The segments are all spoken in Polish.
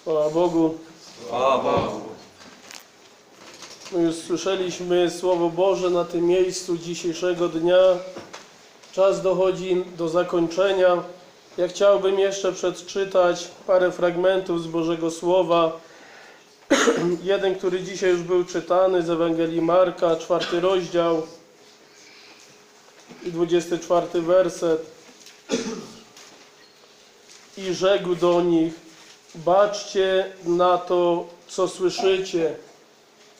Chwała Bogu. My już słyszeliśmy Słowo Boże na tym miejscu dzisiejszego dnia. Czas dochodzi do zakończenia. Ja chciałbym jeszcze przeczytać parę fragmentów z Bożego Słowa. Jeden, który dzisiaj już był czytany z Ewangelii Marka, czwarty rozdział i 24 werset. I rzekł do nich, baczcie na to, co słyszycie.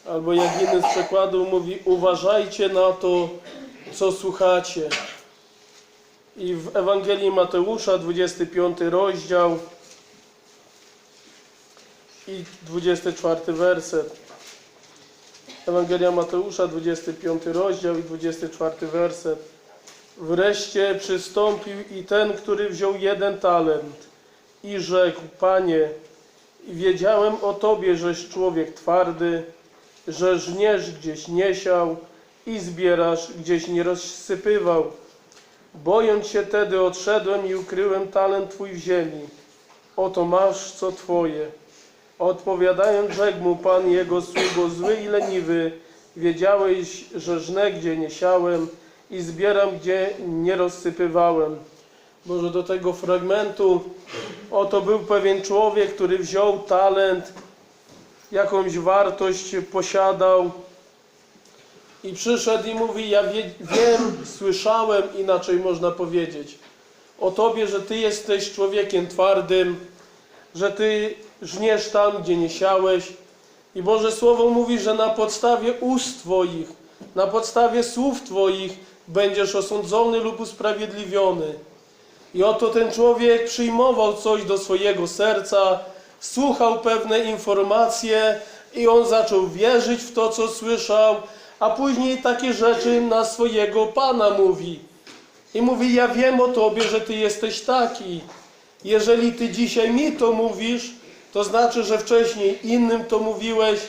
Albo jak inny z przekładów mówi, uważajcie na to, co słuchacie. I w Ewangelii Mateusza, 25 rozdział i 24 werset. Ewangelia Mateusza, 25 rozdział i 24 werset. Wreszcie przystąpił i ten, który wziął jeden talent i rzekł, Panie, wiedziałem o Tobie, żeś człowiek twardy, że żniesz gdzieś nie siał i zbierasz gdzieś nie rozsypywał. Bojąc się tedy odszedłem i ukryłem talent Twój w ziemi. Oto masz co Twoje. Odpowiadając rzekł mu Pan jego sługo zły i leniwy, wiedziałeś, że żnę gdzie nie siałem i zbieram gdzie nie rozsypywałem. Może do tego fragmentu, oto był pewien człowiek, który wziął talent, jakąś wartość posiadał i przyszedł i mówi, ja wie, wiem, słyszałem, inaczej można powiedzieć, o Tobie, że Ty jesteś człowiekiem twardym, że Ty żniesz tam, gdzie nie siałeś. I Boże Słowo mówi, że na podstawie ust Twoich, na podstawie słów Twoich będziesz osądzony lub usprawiedliwiony. I oto ten człowiek przyjmował coś do swojego serca, słuchał pewne informacje i on zaczął wierzyć w to, co słyszał, a później takie rzeczy na swojego Pana mówi. I mówi, ja wiem o Tobie, że Ty jesteś taki. Jeżeli Ty dzisiaj mi to mówisz, to znaczy, że wcześniej innym to mówiłeś.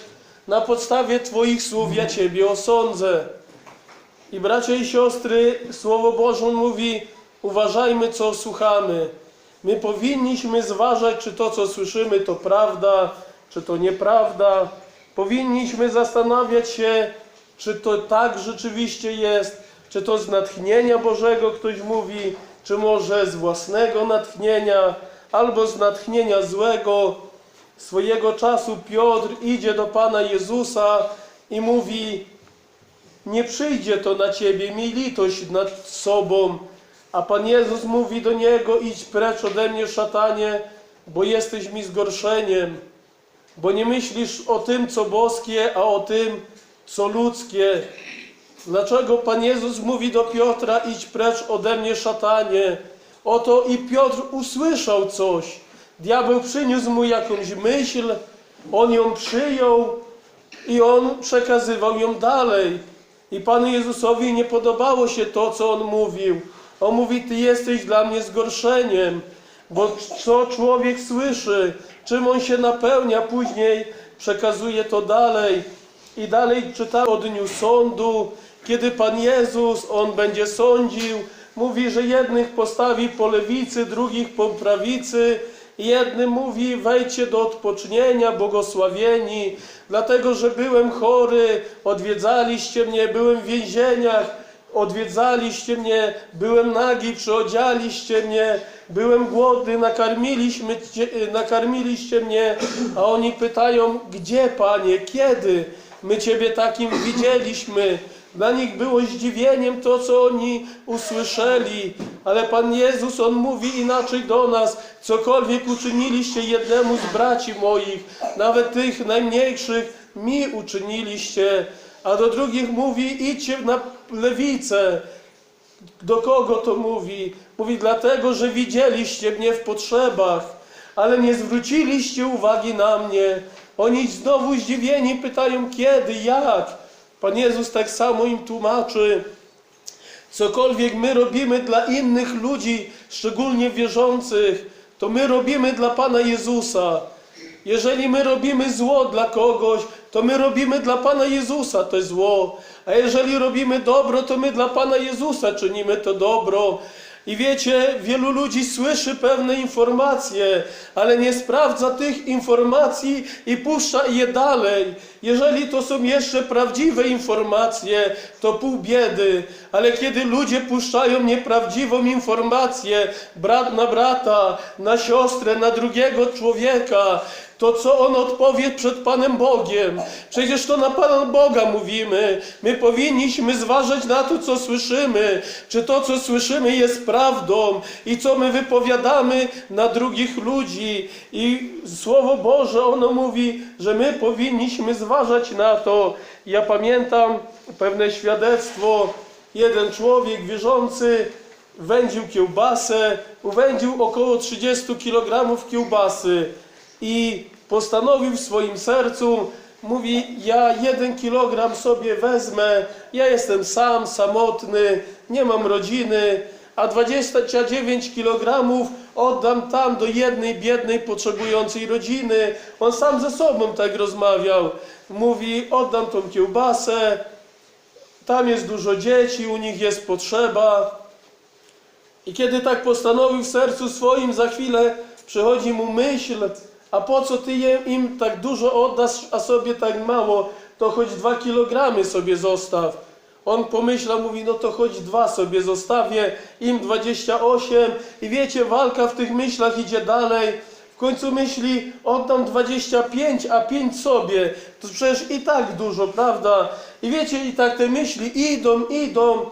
Na podstawie Twoich słów ja Ciebie osądzę. I bracia i siostry, Słowo Boże mówi, uważajmy, co słuchamy. My powinniśmy zważać, czy to, co słyszymy, to prawda, czy to nieprawda. Powinniśmy zastanawiać się, czy to tak rzeczywiście jest, czy to z natchnienia Bożego ktoś mówi, czy może z własnego natchnienia, albo z natchnienia złego. Swojego czasu Piotr idzie do Pana Jezusa i mówi: Nie przyjdzie to na ciebie, miej litość nad sobą. A Pan Jezus mówi do niego: Idź precz ode mnie, szatanie, bo jesteś mi zgorszeniem. Bo nie myślisz o tym, co boskie, a o tym, co ludzkie. Dlaczego Pan Jezus mówi do Piotra: Idź precz ode mnie, szatanie? Oto i Piotr usłyszał coś. Diabeł przyniósł mu jakąś myśl, on ją przyjął i on przekazywał ją dalej. I Panu Jezusowi nie podobało się to, co on mówił. On mówi: Ty jesteś dla mnie zgorszeniem, bo co człowiek słyszy, czym on się napełnia, później przekazuje to dalej. I dalej czytamy o dniu sądu, kiedy Pan Jezus, On będzie sądził, mówi, że jednych postawi po lewicy, drugich po prawicy. Jednym mówi, wejdźcie do odpocznienia, błogosławieni, dlatego, że byłem chory, odwiedzaliście mnie, byłem w więzieniach, odwiedzaliście mnie, byłem nagi, przyodzialiście mnie, byłem głodny, nakarmiliśmy, cie- nakarmiliście mnie, a oni pytają, gdzie Panie, kiedy? My Ciebie takim widzieliśmy. Dla nich było zdziwieniem to, co oni usłyszeli, ale Pan Jezus, On mówi inaczej do nas, cokolwiek uczyniliście jednemu z braci moich, nawet tych najmniejszych, mi uczyniliście, a do drugich mówi, idźcie na lewicę, do kogo to mówi? Mówi dlatego, że widzieliście mnie w potrzebach, ale nie zwróciliście uwagi na mnie. Oni znowu zdziwieni pytają kiedy, jak. Pan Jezus tak samo im tłumaczy. Cokolwiek my robimy dla innych ludzi, szczególnie wierzących, to my robimy dla Pana Jezusa. Jeżeli my robimy zło dla kogoś, to my robimy dla Pana Jezusa to zło. A jeżeli robimy dobro, to my dla Pana Jezusa czynimy to dobro. I wiecie, wielu ludzi słyszy pewne informacje, ale nie sprawdza tych informacji i puszcza je dalej. Jeżeli to są jeszcze prawdziwe informacje, to pół biedy, ale kiedy ludzie puszczają nieprawdziwą informację, brat na brata, na siostrę, na drugiego człowieka, to co on odpowie przed Panem Bogiem? Przecież to na Pana Boga mówimy. My powinniśmy zważać na to, co słyszymy. Czy to, co słyszymy, jest prawdą i co my wypowiadamy na drugich ludzi. I Słowo Boże, ono mówi, że my powinniśmy zważać na to. Ja pamiętam pewne świadectwo. Jeden człowiek wierzący wędził kiełbasę, uwędził około 30 kg kiełbasy i postanowił w swoim sercu, mówi, ja jeden kilogram sobie wezmę, ja jestem sam, samotny, nie mam rodziny, a 29 kilogramów oddam tam do jednej biednej, potrzebującej rodziny. On sam ze sobą tak rozmawiał. Mówi, oddam tą kiełbasę, tam jest dużo dzieci, u nich jest potrzeba. I kiedy tak postanowił w sercu swoim, za chwilę przychodzi mu myśl, a po co ty im tak dużo oddasz, a sobie tak mało, to choć dwa kilogramy sobie zostaw. On pomyślał, mówi, no to choć dwa sobie zostawię, im 28 i wiecie, walka w tych myślach idzie dalej. W końcu myśli, oddam 25, a 5 sobie. To przecież i tak dużo, prawda? I wiecie, i tak te myśli idą, idą.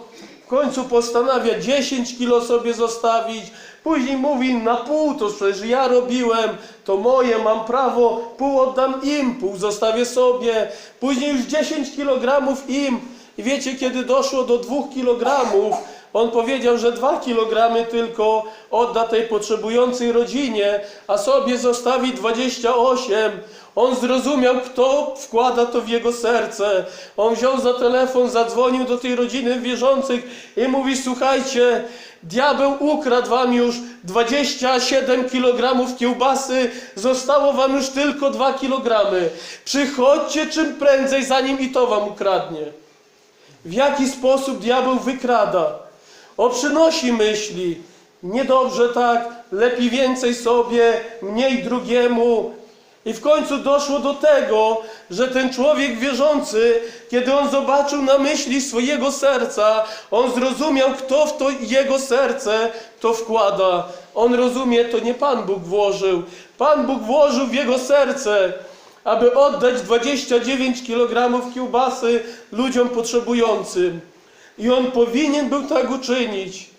W końcu postanawia 10 kilo sobie zostawić. Później mówi na pół, to przecież ja robiłem, to moje, mam prawo, pół oddam im, pół zostawię sobie. Później już 10 kilogramów im. I wiecie, kiedy doszło do 2 kilogramów, on powiedział, że 2 kilogramy tylko odda tej potrzebującej rodzinie, a sobie zostawi 28. On zrozumiał, kto wkłada to w jego serce. On wziął za telefon, zadzwonił do tej rodziny wierzących i mówi: Słuchajcie, diabeł ukradł wam już 27 kg kiełbasy, zostało wam już tylko 2 kg. Przychodźcie czym prędzej, zanim i to wam ukradnie. W jaki sposób diabeł wykrada? O przynosi myśli. Niedobrze tak, lepiej więcej sobie, mniej drugiemu. I w końcu doszło do tego, że ten człowiek wierzący, kiedy on zobaczył na myśli swojego serca, on zrozumiał, kto w to jego serce to wkłada. On rozumie, to nie Pan Bóg włożył. Pan Bóg włożył w jego serce aby oddać 29 kg kiełbasy ludziom potrzebującym. I on powinien był tak uczynić.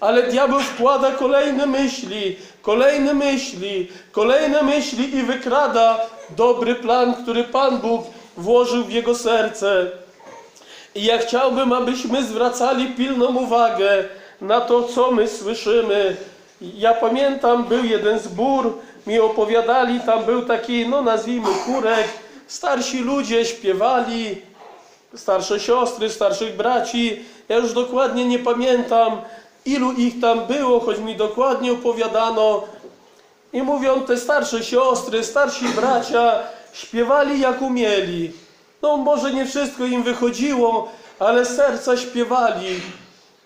Ale diabeł wkłada kolejne myśli, kolejne myśli, kolejne myśli i wykrada dobry plan, który Pan Bóg włożył w jego serce. I ja chciałbym, abyśmy zwracali pilną uwagę na to, co my słyszymy. Ja pamiętam, był jeden zbór, mi opowiadali, tam był taki, no nazwijmy chórek, starsi ludzie śpiewali, starsze siostry, starszych braci. Ja już dokładnie nie pamiętam, ilu ich tam było, choć mi dokładnie opowiadano. I mówią, te starsze siostry, starsi bracia śpiewali jak umieli. No może nie wszystko im wychodziło, ale serca śpiewali.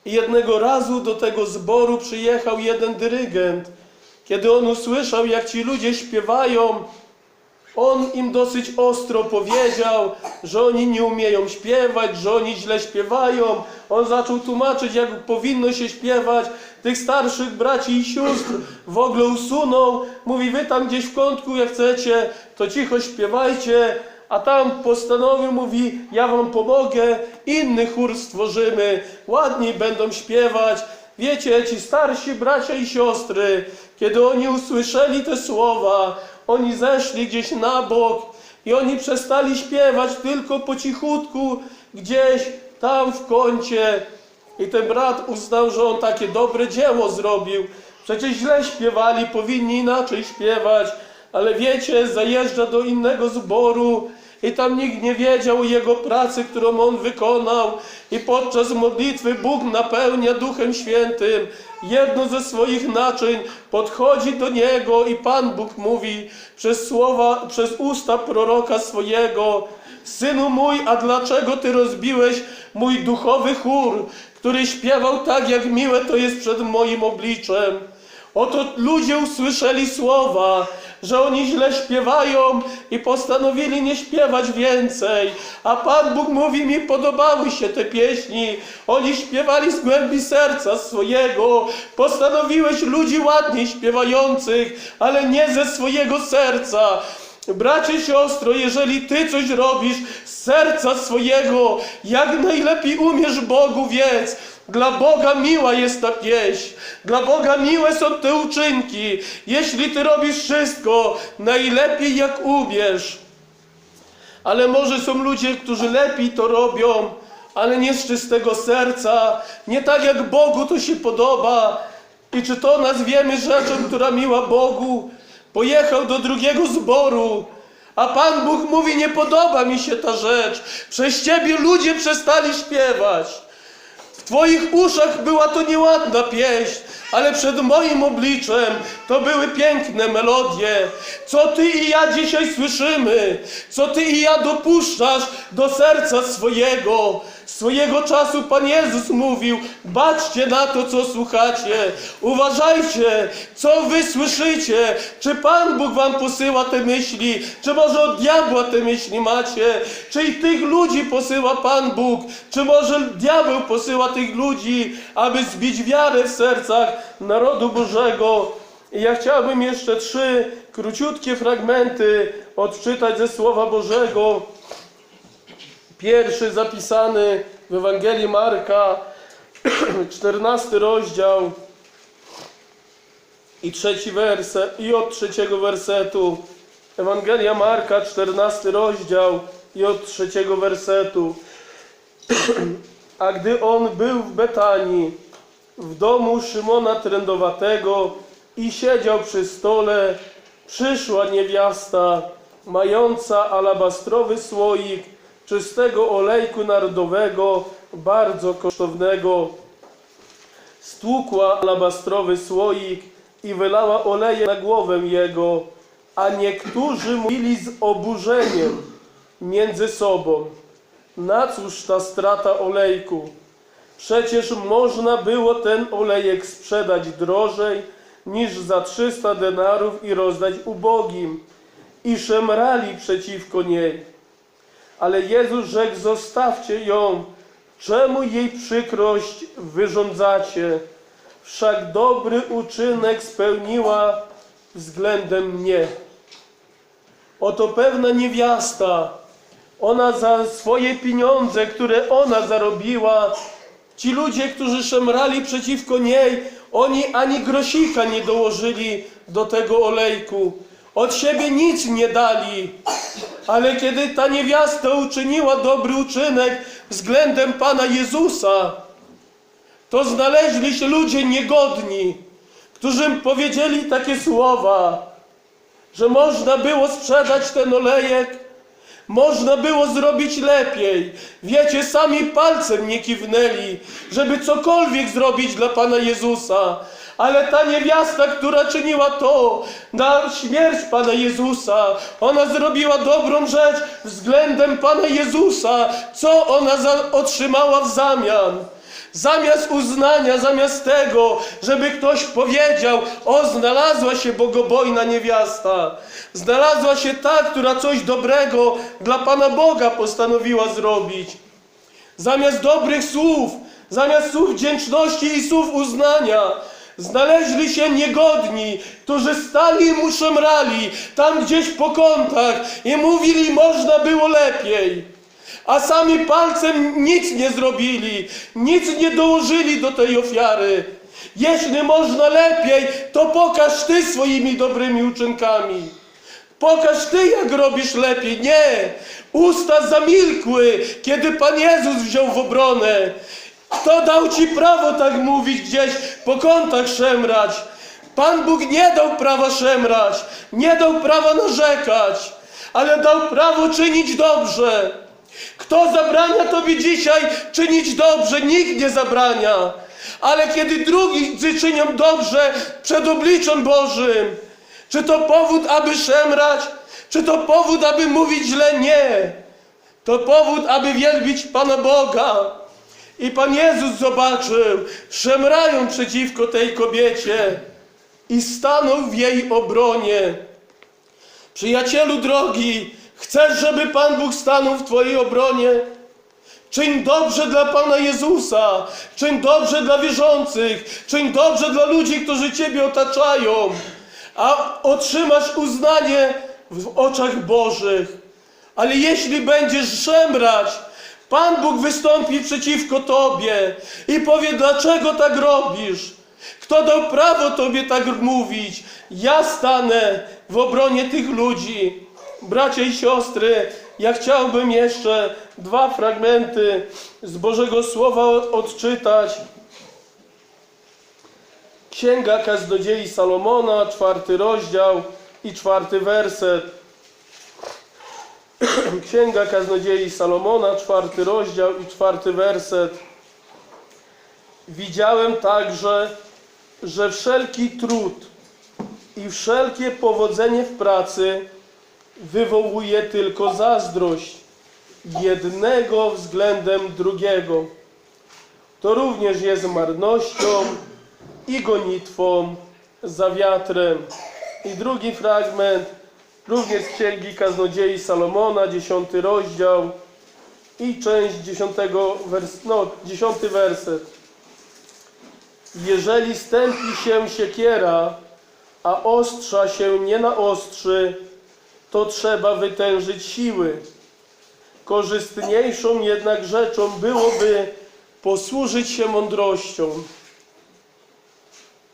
I jednego razu do tego zboru przyjechał jeden dyrygent. Kiedy on usłyszał, jak ci ludzie śpiewają, on im dosyć ostro powiedział, że oni nie umieją śpiewać, że oni źle śpiewają. On zaczął tłumaczyć, jak powinno się śpiewać. Tych starszych braci i sióstr w ogóle usunął. Mówi, wy tam gdzieś w kątku, jak chcecie, to cicho śpiewajcie. A tam postanowił, mówi, ja wam pomogę, inny chór stworzymy, ładniej będą śpiewać. Wiecie, ci starsi bracia i siostry, kiedy oni usłyszeli te słowa, oni zeszli gdzieś na bok i oni przestali śpiewać tylko po cichutku, gdzieś tam w kącie. I ten brat uznał, że on takie dobre dzieło zrobił. Przecież źle śpiewali, powinni inaczej śpiewać. Ale wiecie, zajeżdża do innego zboru i tam nikt nie wiedział jego pracy, którą on wykonał. I podczas modlitwy Bóg napełnia Duchem Świętym jedno ze swoich naczyń, podchodzi do niego i Pan Bóg mówi przez słowa, przez usta proroka swojego: Synu mój, a dlaczego ty rozbiłeś mój duchowy chór, który śpiewał tak, jak miłe to jest przed moim obliczem. Oto ludzie usłyszeli słowa, że oni źle śpiewają i postanowili nie śpiewać więcej. A Pan Bóg mówi mi, podobały się te pieśni. Oni śpiewali z głębi serca swojego. Postanowiłeś ludzi ładnie śpiewających, ale nie ze swojego serca. Bracie, siostro, jeżeli ty coś robisz z serca swojego, jak najlepiej umiesz Bogu wiedz. Dla Boga miła jest ta pieśń, dla Boga miłe są te uczynki. Jeśli ty robisz wszystko najlepiej jak umiesz. Ale może są ludzie, którzy lepiej to robią, ale nie z czystego serca, nie tak jak Bogu to się podoba. I czy to nazwiemy rzeczą, która miła Bogu? Pojechał do drugiego zboru, a Pan Bóg mówi: Nie podoba mi się ta rzecz. Przez ciebie ludzie przestali śpiewać. W Twoich uszach była to nieładna pieśń, ale przed moim obliczem to były piękne melodie. Co Ty i ja dzisiaj słyszymy, co Ty i ja dopuszczasz do serca swojego. Swojego czasu Pan Jezus mówił: baczcie na to, co słuchacie, uważajcie, co Wy słyszycie. Czy Pan Bóg Wam posyła te myśli, czy może od diabła te myśli macie, czy i tych ludzi posyła Pan Bóg, czy może diabeł posyła tych ludzi, aby zbić wiarę w sercach narodu Bożego. I ja chciałbym jeszcze trzy króciutkie fragmenty odczytać ze Słowa Bożego. Pierwszy zapisany w Ewangelii Marka, 14 rozdział i trzeci werset, i od trzeciego wersetu. Ewangelia Marka, 14 rozdział i od trzeciego wersetu. A gdy on był w Betanii, w domu Szymona Trędowatego i siedział przy stole, przyszła niewiasta, mająca alabastrowy słoik czystego olejku narodowego, bardzo kosztownego. Stłukła alabastrowy słoik i wylała oleje na głowę jego, a niektórzy mówili z oburzeniem między sobą. Na cóż ta strata olejku? Przecież można było ten olejek sprzedać drożej niż za 300 denarów i rozdać ubogim. I szemrali przeciwko niej. Ale Jezus rzekł, zostawcie ją, czemu jej przykrość wyrządzacie? Wszak dobry uczynek spełniła względem mnie. Oto pewna niewiasta, ona za swoje pieniądze, które ona zarobiła, ci ludzie, którzy szemrali przeciwko niej, oni ani grosika nie dołożyli do tego olejku. Od siebie nic nie dali. Ale kiedy ta niewiasta uczyniła dobry uczynek względem Pana Jezusa, to znaleźli się ludzie niegodni, którzy powiedzieli takie słowa, że można było sprzedać ten olejek, można było zrobić lepiej. Wiecie, sami palcem nie kiwnęli, żeby cokolwiek zrobić dla Pana Jezusa. Ale ta niewiasta, która czyniła to na śmierć Pana Jezusa, ona zrobiła dobrą rzecz względem Pana Jezusa. Co ona otrzymała w zamian? Zamiast uznania, zamiast tego, żeby ktoś powiedział, o znalazła się bogobojna niewiasta, znalazła się ta, która coś dobrego dla Pana Boga postanowiła zrobić. Zamiast dobrych słów, zamiast słów wdzięczności i słów uznania, znaleźli się niegodni, którzy stali i mu szemrali tam gdzieś po kątach i mówili, można było lepiej a sami palcem nic nie zrobili, nic nie dołożyli do tej ofiary. Jeśli można lepiej, to pokaż Ty swoimi dobrymi uczynkami. Pokaż Ty, jak robisz lepiej. Nie! Usta zamilkły, kiedy Pan Jezus wziął w obronę. Kto dał Ci prawo tak mówić gdzieś po kątach szemrać? Pan Bóg nie dał prawa szemrać, nie dał prawa narzekać, ale dał prawo czynić dobrze. Kto zabrania Tobie dzisiaj czynić dobrze? Nikt nie zabrania. Ale kiedy drugi czynią dobrze przed obliczem Bożym, czy to powód, aby szemrać, czy to powód, aby mówić źle? Nie. To powód, aby wielbić Pana Boga. I Pan Jezus zobaczył, szemrają przeciwko tej kobiecie i stanął w jej obronie. Przyjacielu drogi, chcesz, żeby Pan Bóg stanął w Twojej obronie? Czyń dobrze dla Pana Jezusa, czyń dobrze dla wierzących, czyń dobrze dla ludzi, którzy Ciebie otaczają, a otrzymasz uznanie w oczach Bożych. Ale jeśli będziesz szemrać, Pan Bóg wystąpi przeciwko Tobie i powie, dlaczego tak robisz? Kto dał prawo Tobie tak mówić? Ja stanę w obronie tych ludzi. Bracia i siostry, ja chciałbym jeszcze dwa fragmenty z Bożego Słowa odczytać. Księga Kaznodziei Salomona, czwarty rozdział i czwarty werset. Księga Kaznodziei Salomona, czwarty rozdział i czwarty werset. Widziałem także, że wszelki trud i wszelkie powodzenie w pracy wywołuje tylko zazdrość jednego względem drugiego. To również jest marnością i gonitwą za wiatrem. I drugi fragment, również z Księgi Kaznodziei Salomona, dziesiąty rozdział i część dziesiątego wers no, dziesiąty werset. Jeżeli stępi się siekiera, a ostrza się nie naostrzy, to trzeba wytężyć siły. Korzystniejszą jednak rzeczą byłoby posłużyć się mądrością.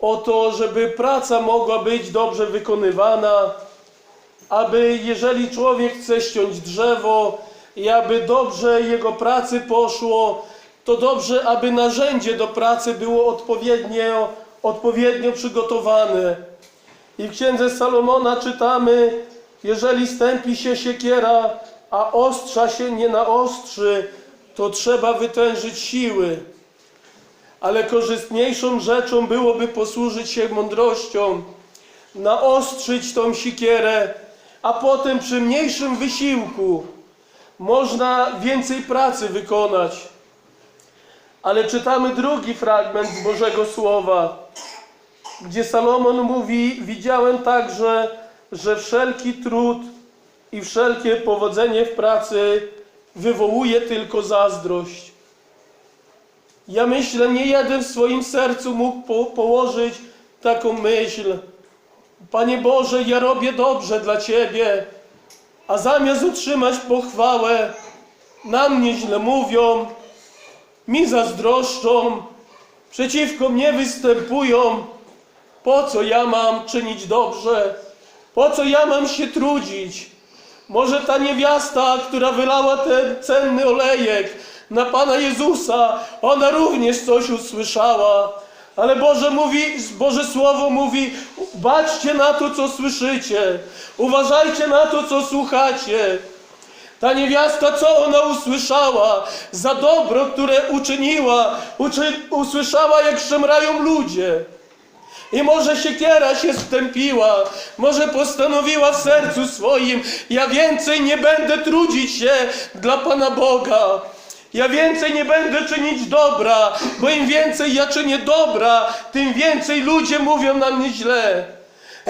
O to, żeby praca mogła być dobrze wykonywana, aby jeżeli człowiek chce ściąć drzewo i aby dobrze jego pracy poszło, to dobrze, aby narzędzie do pracy było odpowiednio, odpowiednio przygotowane. I w księdze Salomona czytamy, jeżeli stępi się siekiera, a ostrza się nie naostrzy, to trzeba wytężyć siły. Ale korzystniejszą rzeczą byłoby posłużyć się mądrością, naostrzyć tą sikierę, a potem przy mniejszym wysiłku można więcej pracy wykonać. Ale czytamy drugi fragment Bożego Słowa, gdzie Salomon mówi: Widziałem także, że wszelki trud i wszelkie powodzenie w pracy wywołuje tylko zazdrość. Ja myślę, nie jeden w swoim sercu mógł po położyć taką myśl. Panie Boże, ja robię dobrze dla Ciebie, a zamiast otrzymać pochwałę, na mnie źle mówią, mi zazdroszczą, przeciwko mnie występują. Po co ja mam czynić dobrze? Po co ja mam się trudzić? Może ta niewiasta, która wylała ten cenny olejek na Pana Jezusa, ona również coś usłyszała. Ale Boże mówi, Boże Słowo mówi, baczcie na to, co słyszycie. Uważajcie na to, co słuchacie. Ta niewiasta, co ona usłyszała? Za dobro, które uczyniła, uczy, usłyszała, jak szemrają ludzie. I może siekiera się stępiła, może postanowiła w sercu swoim, ja więcej nie będę trudzić się dla Pana Boga. Ja więcej nie będę czynić dobra, bo im więcej ja czynię dobra, tym więcej ludzie mówią na mnie źle.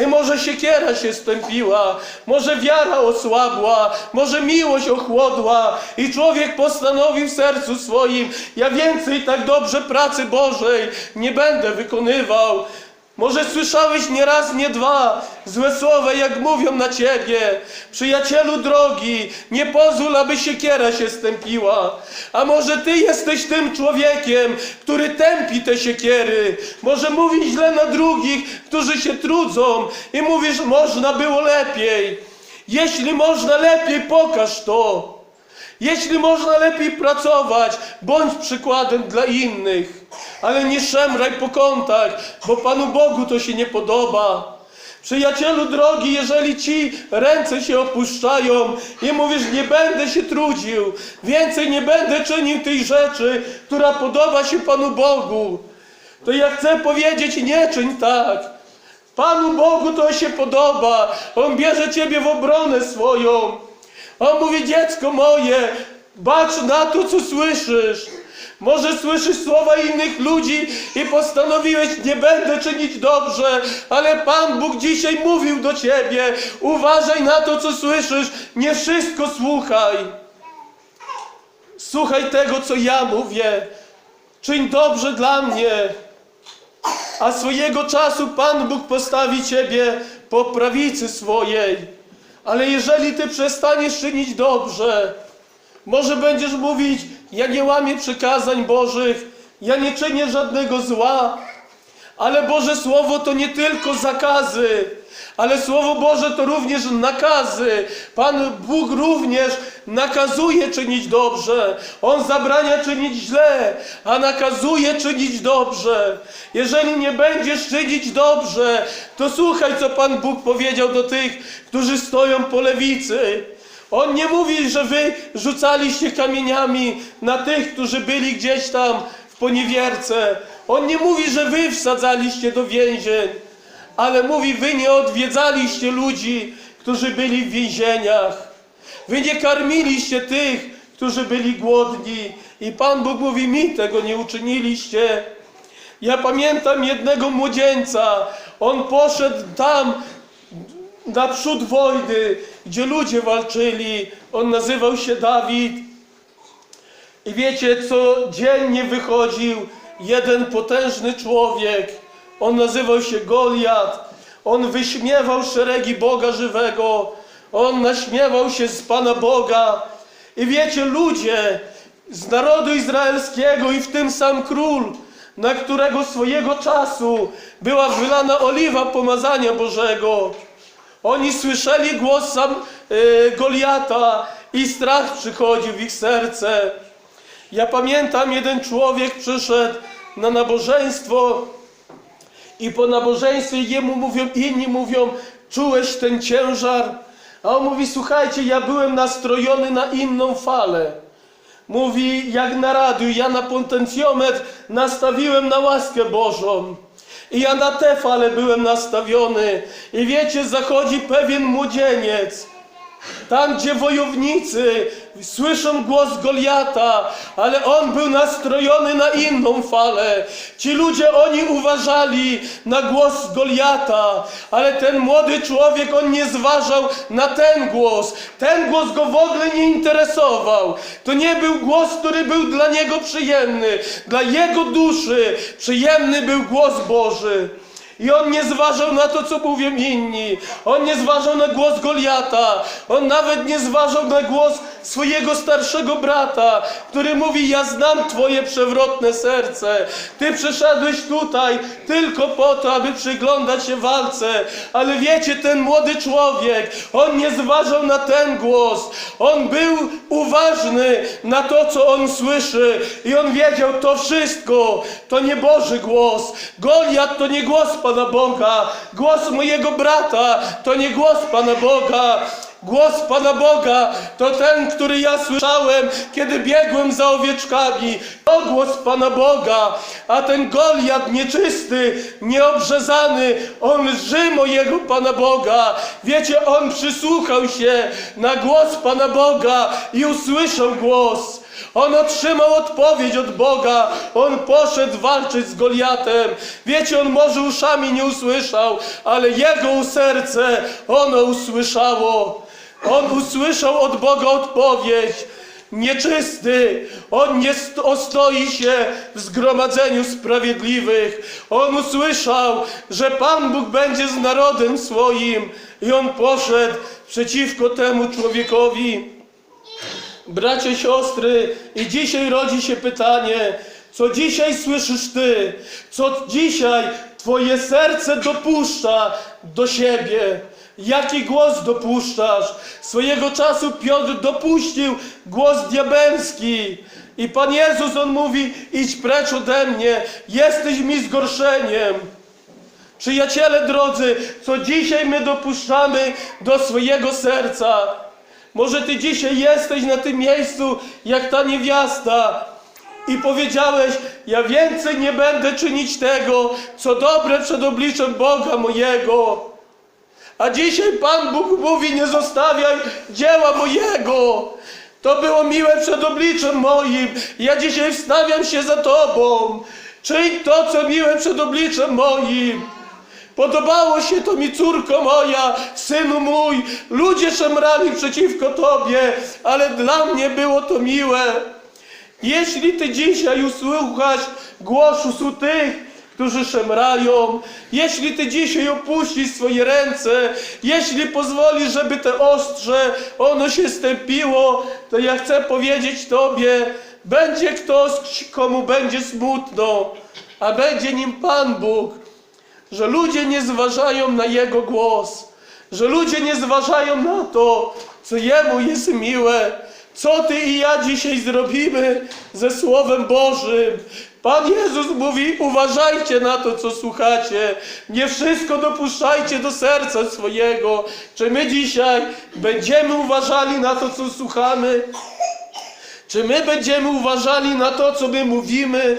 I może siekiera się stępiła, może wiara osłabła, może miłość ochłodła i człowiek postanowił w sercu swoim, ja więcej tak dobrze pracy Bożej nie będę wykonywał. Może słyszałeś nie raz, nie dwa złe słowa, jak mówią na ciebie. Przyjacielu drogi, nie pozwól, aby siekiera się stępiła. A może ty jesteś tym człowiekiem, który tępi te siekiery. Może mówisz źle na drugich, którzy się trudzą i mówisz, można było lepiej. Jeśli można lepiej, pokaż to. Jeśli można lepiej pracować, bądź przykładem dla innych, ale nie szemraj po kątach, bo Panu Bogu to się nie podoba. Przyjacielu drogi, jeżeli ci ręce się opuszczają i mówisz, nie będę się trudził, więcej nie będę czynił tej rzeczy, która podoba się Panu Bogu, to ja chcę powiedzieć, nie czyń tak. Panu Bogu to się podoba. On bierze ciebie w obronę swoją. On mówi, dziecko moje, bacz na to, co słyszysz. Może słyszysz słowa innych ludzi i postanowiłeś, nie będę czynić dobrze, ale Pan Bóg dzisiaj mówił do ciebie. Uważaj na to, co słyszysz, nie wszystko słuchaj. Słuchaj tego, co ja mówię. Czyń dobrze dla mnie. A swojego czasu Pan Bóg postawi ciebie po prawicy swojej. Ale jeżeli ty przestaniesz czynić dobrze, może będziesz mówić, ja nie łamię przykazań Bożych, ja nie czynię żadnego zła, ale Boże Słowo to nie tylko zakazy, ale Słowo Boże to również nakazy. Pan Bóg również nakazuje czynić dobrze. On zabrania czynić źle, a nakazuje czynić dobrze. Jeżeli nie będziesz czynić dobrze, to słuchaj, co Pan Bóg powiedział do tych, którzy stoją po lewicy. On nie mówi, że wy rzucaliście kamieniami na tych, którzy byli gdzieś tam w poniewierce. On nie mówi, że wy wsadzaliście do więzień, ale mówi, wy nie odwiedzaliście ludzi, którzy byli w więzieniach. Wy nie karmiliście tych, którzy byli głodni. I Pan Bóg mówi, mi tego nie uczyniliście. Ja pamiętam jednego młodzieńca. On poszedł tam naprzód wojny, gdzie ludzie walczyli. On nazywał się Dawid. I wiecie, co dziennie wychodził jeden potężny człowiek. On nazywał się Goliat. On wyśmiewał szeregi Boga żywego. On naśmiewał się z Pana Boga. I wiecie, ludzie z narodu izraelskiego i w tym sam król, na którego swojego czasu była wylana oliwa pomazania Bożego. Oni słyszeli głos sam y, Goliata i strach przychodził w ich serce. Ja pamiętam, jeden człowiek przyszedł na nabożeństwo i po nabożeństwie jemu mówią, inni mówią, czułeś ten ciężar? A on mówi, słuchajcie, ja byłem nastrojony na inną falę. Mówi, jak na radiu, ja na potencjometr nastawiłem na łaskę Bożą. I ja na tę falę byłem nastawiony. I wiecie, zachodzi pewien młodzieniec. Tam, gdzie wojownicy słyszą głos Goliata, ale on był nastrojony na inną falę. Ci ludzie, oni uważali na głos Goliata, ale ten młody człowiek, on nie zważał na ten głos. Ten głos go w ogóle nie interesował. To nie był głos, który był dla niego przyjemny. Dla jego duszy przyjemny był głos Boży. I on nie zważał na to, co mówią inni. On nie zważał na głos Goliata. On nawet nie zważał na głos swojego starszego brata, który mówi: Ja znam Twoje przewrotne serce. Ty przyszedłeś tutaj tylko po to, aby przyglądać się walce. Ale wiecie, ten młody człowiek, on nie zważał na ten głos. On był uważny na to, co on słyszy. I on wiedział, to wszystko to nie Boży głos. Goliat to nie głos Pana Boga. Głos mojego brata to nie głos Pana Boga. Głos Pana Boga to ten, który ja słyszałem, kiedy biegłem za owieczkami. To głos Pana Boga, a ten Goliat nieczysty, nieobrzezany, on lży mojego Pana Boga. Wiecie, on przysłuchał się na głos Pana Boga i usłyszał głos. On otrzymał odpowiedź od Boga. On poszedł walczyć z Goliatem. Wiecie, on może uszami nie usłyszał, ale jego serce ono usłyszało. On usłyszał od Boga odpowiedź. Nieczysty, on nie st- ostoi się w zgromadzeniu sprawiedliwych. On usłyszał, że Pan Bóg będzie z narodem swoim i on poszedł przeciwko temu człowiekowi. Bracie, siostry, i dzisiaj rodzi się pytanie, co dzisiaj słyszysz Ty, co dzisiaj Twoje serce dopuszcza do siebie. Jaki głos dopuszczasz? Swojego czasu Piotr dopuścił głos diabelski. I Pan Jezus, On mówi, idź precz ode mnie, jesteś mi zgorszeniem. Przyjaciele drodzy, co dzisiaj my dopuszczamy do swojego serca? Może ty dzisiaj jesteś na tym miejscu jak ta niewiasta i powiedziałeś: Ja więcej nie będę czynić tego, co dobre przed obliczem Boga mojego. A dzisiaj Pan Bóg mówi: Nie zostawiaj dzieła mojego. To było miłe przed obliczem moim. Ja dzisiaj wstawiam się za Tobą. Czyń to, co miłe przed obliczem moim. Podobało się to mi, córko moja, synu mój. Ludzie szemrali przeciwko Tobie, ale dla mnie było to miłe. Jeśli Ty dzisiaj usłuchasz głosu tych, którzy szemrają, jeśli Ty dzisiaj opuścisz swoje ręce, jeśli pozwolisz, żeby te ostrze, ono się stępiło, to ja chcę powiedzieć Tobie, będzie ktoś, komu będzie smutno, a będzie nim Pan Bóg, że ludzie nie zważają na Jego głos, że ludzie nie zważają na to, co Jemu jest miłe, co Ty i ja dzisiaj zrobimy ze Słowem Bożym. Pan Jezus mówi, uważajcie na to, co słuchacie. Nie wszystko dopuszczajcie do serca swojego. Czy my dzisiaj będziemy uważali na to, co słuchamy? Czy my będziemy uważali na to, co my mówimy?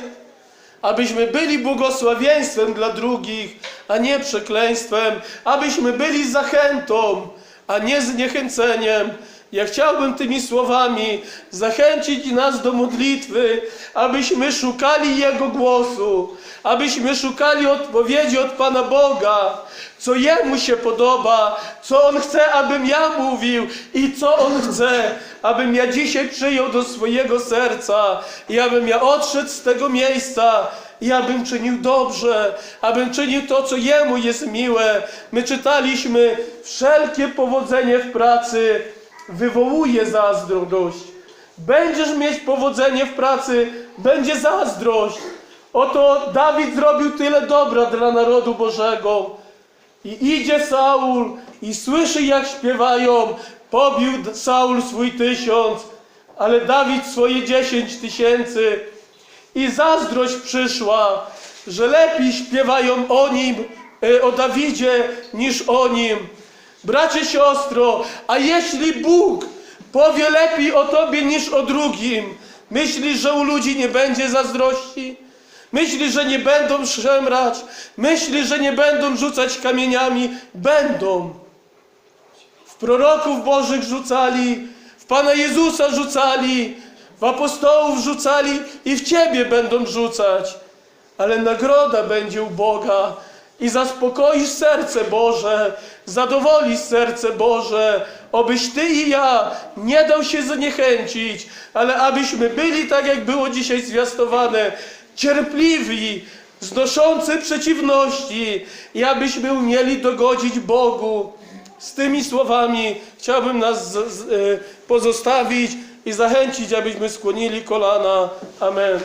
Abyśmy byli błogosławieństwem dla drugich, a nie przekleństwem, abyśmy byli zachętą, a nie zniechęceniem. Ja chciałbym tymi słowami zachęcić nas do modlitwy, abyśmy szukali Jego głosu, abyśmy szukali odpowiedzi od Pana Boga, co Jemu się podoba, co On chce, abym ja mówił i co On chce, abym ja dzisiaj przyjął do swojego serca i abym ja odszedł z tego miejsca i abym czynił dobrze, abym czynił to, co Jemu jest miłe. My czytaliśmy, wszelkie powodzenie w pracy wywołuje zazdrość. Będziesz mieć powodzenie w pracy, będzie zazdrość. Oto Dawid zrobił tyle dobra dla narodu Bożego. I idzie Saul i słyszy jak śpiewają, pobił Saul swój tysiąc, ale Dawid swoje dziesięć tysięcy. I zazdrość przyszła, że lepiej śpiewają o nim, e, o Dawidzie, niż o nim. Bracie, siostro, a jeśli Bóg powie lepiej o tobie niż o drugim, myślisz, że u ludzi nie będzie zazdrości? Myślisz, że nie będą szemrać? Myślisz, że nie będą rzucać kamieniami? Będą. W proroków Bożych rzucali, w Pana Jezusa rzucali, w apostołów rzucali i w Ciebie będą rzucać. Ale nagroda będzie u Boga i zaspokoisz serce Boże, zadowolisz serce Boże, obyś Ty i ja nie dał się zniechęcić, ale abyśmy byli tak, jak było dzisiaj zwiastowane, cierpliwi, znoszący przeciwności i abyśmy umieli dogodzić Bogu. Z tymi słowami chciałbym nas z, z, y, pozostawić i zachęcić, abyśmy skłonili kolana. Amen.